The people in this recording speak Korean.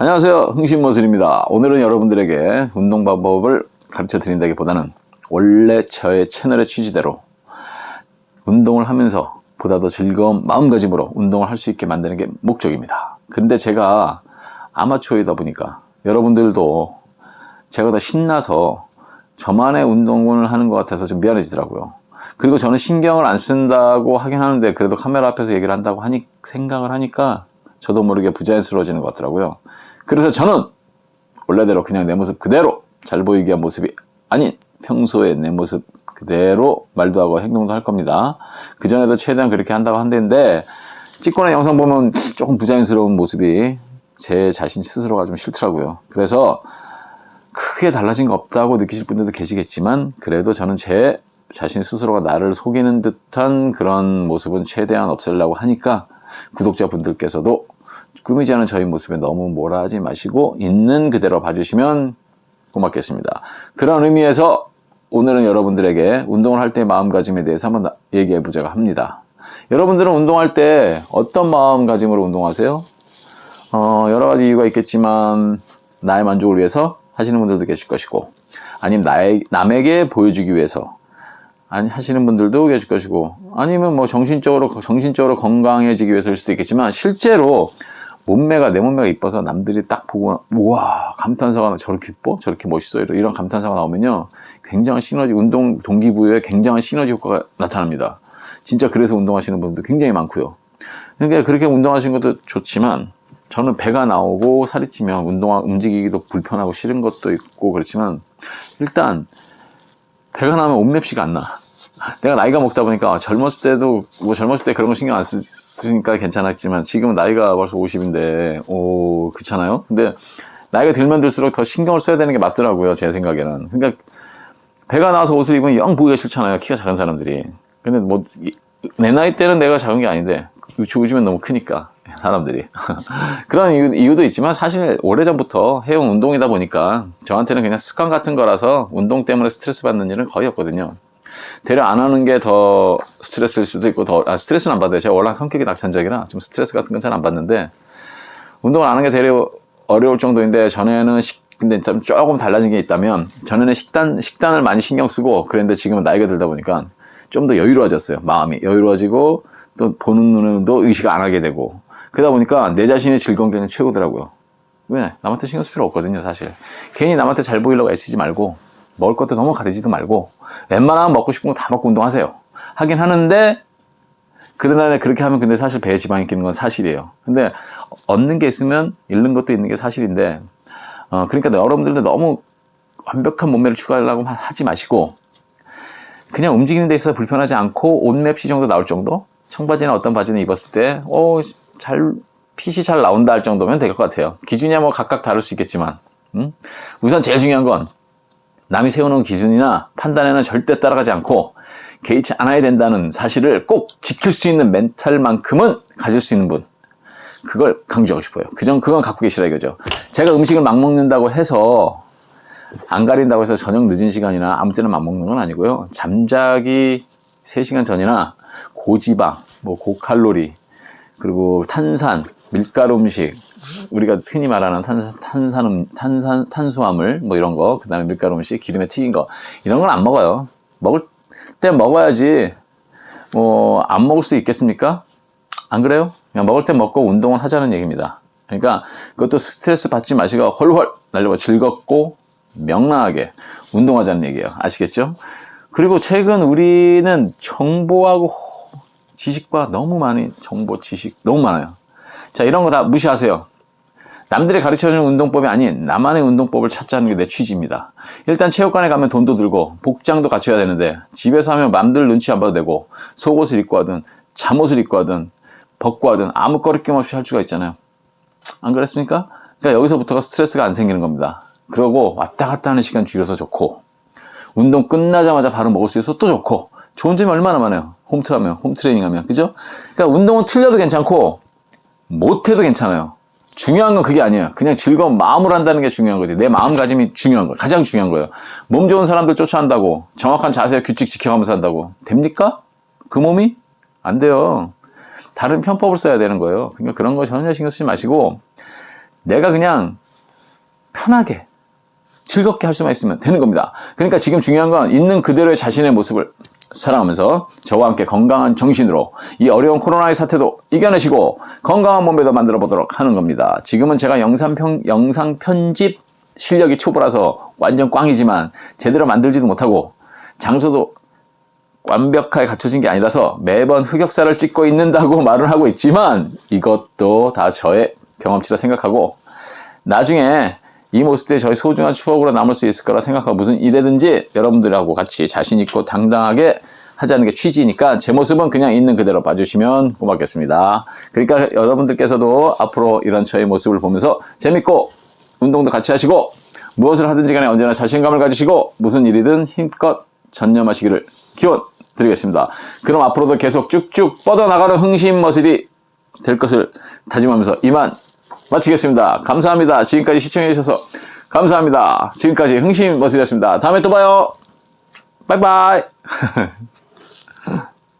안녕하세요. 흥신모슬입니다. 오늘은 여러분들에게 운동 방법을 가르쳐 드린다기보다는 원래 저의 채널의 취지대로 운동을 하면서 보다 더 즐거운 마음가짐으로 운동을 할 수 있게 만드는 게 목적입니다. 근데 제가 아마추어이다 보니까 여러분들도 제가 더 신나서 저만의 운동을 하는 것 같아서 좀 미안해지더라고요. 그리고 저는 신경을 안 쓴다고 하긴 하는데 그래도 카메라 앞에서 얘기를 한다고 하니 생각을 하니까 저도 모르게 부자연스러워지는 것 같더라고요. 그래서 저는 원래대로 그냥 내 모습 그대로 잘 보이게 한 모습이 아닌 평소에 내 모습 그대로 말도 하고 행동도 할 겁니다. 그전에도 최대한 그렇게 한다고 한다는데 찍고 난 영상 보면 조금 부자연스러운 모습이 제 자신 스스로가 좀 싫더라고요. 그래서 크게 달라진 거 없다고 느끼실 분들도 계시겠지만 그래도 저는 제 자신 스스로가 나를 속이는 듯한 그런 모습은 최대한 없애려고 하니까 구독자분들께서도 꾸미지 않은 저희 모습에 너무 뭐라 하지 마시고 있는 그대로 봐주시면 고맙겠습니다. 그런 의미에서 오늘은 여러분들에게 운동을 할 때 마음가짐에 대해서 한번 얘기해 보자고 합니다. 여러분들은 운동할 때 어떤 마음가짐으로 운동하세요? 어, 여러 가지 이유가 있겠지만 나의 만족을 위해서 하시는 분들도 계실 것이고 아니면 나의, 남에게 보여주기 위해서 아니 하시는 분들도 계실 것이고 아니면 뭐 정신적으로 정신적으로 건강해지기 위해서일 수도 있겠지만 실제로 몸매가 내 몸매가 이뻐서 남들이 딱 보고 우와 감탄사가 나- 저렇게 이뻐? 저렇게 멋있어? 이런, 감탄사가 나오면요 굉장한 시너지 운동 동기부여에 굉장한 시너지 효과가 나타납니다. 진짜 그래서 운동하시는 분들 굉장히 많고요. 그러니까 그렇게 운동하시는 것도 좋지만 저는 배가 나오고 살이 찌면 운동 움직이기도 불편하고 싫은 것도 있고 그렇지만 일단 배가 나면 옷맵시가 안 나. 내가 나이가 먹다 보니까 젊었을 때도 뭐 젊었을 때 그런 거 신경 안 쓰- 쓰니까 괜찮았지만 지금은 나이가 벌써 50인데 오 그렇잖아요. 근데 나이가 들면 들수록 더 신경을 써야 되는 게 맞더라고요 제 생각에는. 그러니까 배가 나와서 옷을 입으면 영 보기가 싫잖아요 키가 작은 사람들이. 근데 뭐 내 나이 때는 내가 작은 게 아닌데 요즘엔 너무 크니까 사람들이 그런 이유, 이유 도 있지만 사실 오래전부터 해온 운동이다 보니까 저한테는 그냥 습관 같은 거라서 운동 때문에 스트레스 받는 일은 거의 없거든요. 대려 안 하는 게 더 스트레스일 수도 있고 더 아, 스트레스는 안 받아요. 제가 원래 성격이 낙천적이라 좀 스트레스 같은 건 잘 안 받는데 운동을 안 하는 게 되려 어려울 정도인데 전에는 식, 근데 좀 조금 달라진 게 있다면 전에는 식단 식단을 많이 신경 쓰고 그랬는데 지금은 나이가 들다 보니까 좀 더 여유로워졌어요. 마음이 여유로워지고 또 보는 눈도 의식 안 하게 되고 그러다 보니까 내 자신의 즐거운 게 최고더라고요. 왜? 남한테 신경 쓸 필요 없거든요, 사실. 괜히 남한테 잘 보이려고 애쓰지 말고, 먹을 것도 너무 가리지도 말고, 웬만하면 먹고 싶은 거 다 먹고 운동하세요. 하긴 하는데, 그러나 그렇게 하면 근데 사실 배에 지방이 끼는 건 사실이에요. 근데 얻는 게 있으면 잃는 것도 있는 게 사실인데, 어, 그러니까 여러분들도 너무 완벽한 몸매를 추구하려고 하지 마시고, 그냥 움직이는 데 있어서 불편하지 않고 옷맵시 정도 나올 정도? 청바지나 어떤 바지는 입었을 때, 어, 잘, 핏이 잘 나온다 할 정도면 될 것 같아요. 기준이야 뭐 각각 다를 수 있겠지만, 음? 우선 제일 중요한 건, 남이 세워놓은 기준이나 판단에는 절대 따라가지 않고, 개의치 않아야 된다는 사실을 꼭 지킬 수 있는 멘탈만큼은 가질 수 있는 분. 그걸 강조하고 싶어요. 그전, 그건 갖고 계시라 이거죠. 제가 음식을 막 먹는다고 해서, 안 가린다고 해서 저녁 늦은 시간이나 아무 때나 맘 먹는 건 아니고요. 잠자기 3시간 전이나 고지방, 뭐 고칼로리, 그리고 탄산, 밀가루 음식, 우리가 흔히 말하는 탄산, 탄산, 음- 탄산, 탄수화물, 뭐 이런 거, 그 다음에 밀가루 음식, 기름에 튀긴 거, 이런 건 안 먹어요. 먹을 때 먹어야지, 뭐, 안 먹을 수 있겠습니까? 안 그래요? 그냥 먹을 때 먹고 운동을 하자는 얘기입니다. 그러니까 그것도 스트레스 받지 마시고 헐헐 날리고 즐겁고 명랑하게 운동하자는 얘기예요. 아시겠죠? 그리고 최근 우리는 정보하고 지식과 너무 많이 정보 지식 너무 많아요. 자 이런 거 다 무시하세요. 남들이 가르쳐주는 운동법이 아닌 나만의 운동법을 찾자는 게 내 취지입니다. 일단 체육관에 가면 돈도 들고 복장도 갖춰야 되는데 집에서 하면 남들 눈치 안 봐도 되고 속옷을 입고 하든 잠옷을 입고 하든 벗고 하든 아무 거리낌 없이 할 수가 있잖아요. 안 그랬습니까? 그러니까 여기서부터가 스트레스가 안 생기는 겁니다. 그러고 왔다 갔다 하는 시간 줄여서 좋고 운동 끝나자마자 바로 먹을 수 있어서 또 좋고 좋은 점이 얼마나 많아요. 홈트 하면 홈 트레이닝 하면 그죠? 그러니까 운동은 틀려도 괜찮고 못해도 괜찮아요. 중요한 건 그게 아니에요. 그냥 즐거운 마음으로 한다는 게 중요한 거지. 내 마음가짐이 중요한 거예요. 가장 중요한 거예요. 몸 좋은 사람들 쫓아한다고 정확한 자세 규칙 지켜가면서 한다고 됩니까? 그 몸이 안 돼요. 다른 편법을 써야 되는 거예요. 그러니까 그런 거 전혀 신경 쓰지 마시고 내가 그냥 편하게 즐겁게 할 수만 있으면 되는 겁니다. 그러니까 지금 중요한 건 있는 그대로의 자신의 모습을 살아가면서 저와 함께 건강한 정신으로 이 어려운 코로나의 사태도 이겨내시고 건강한 몸매도 만들어 보도록 하는 겁니다. 지금은 제가 영상, 편, 영상 편집 실력이 초보라서 완전 꽝이지만 제대로 만들지도 못하고 장소도 완벽하게 갖춰진 게 아니라서 매번 흑역사를 찍고 있는다고 말을 하고 있지만 이것도 다 저의 경험치라 생각하고 나중에 이 모습들이 저희 소중한 추억으로 남을 수 있을 거라 생각하고 무슨 일이든지 여러분들하고 같이 자신 있고 당당하게 하자는 게 취지니까 제 모습은 그냥 있는 그대로 봐주시면 고맙겠습니다. 그러니까 여러분들께서도 앞으로 이런 저의 모습을 보면서 재밌고 운동도 같이 하시고 무엇을 하든지 간에 언제나 자신감을 가지시고 무슨 일이든 힘껏 전념하시기를 기원 드리겠습니다. 그럼 앞으로도 계속 쭉쭉 뻗어나가는 흥심 머슬이 될 것을 다짐하면서 이만 마치겠습니다. 감사합니다. 지금까지 시청해 주셔서 감사합니다. 지금까지 흥심 머슬이었습니다. 다음에 또 봐요. 바이바이.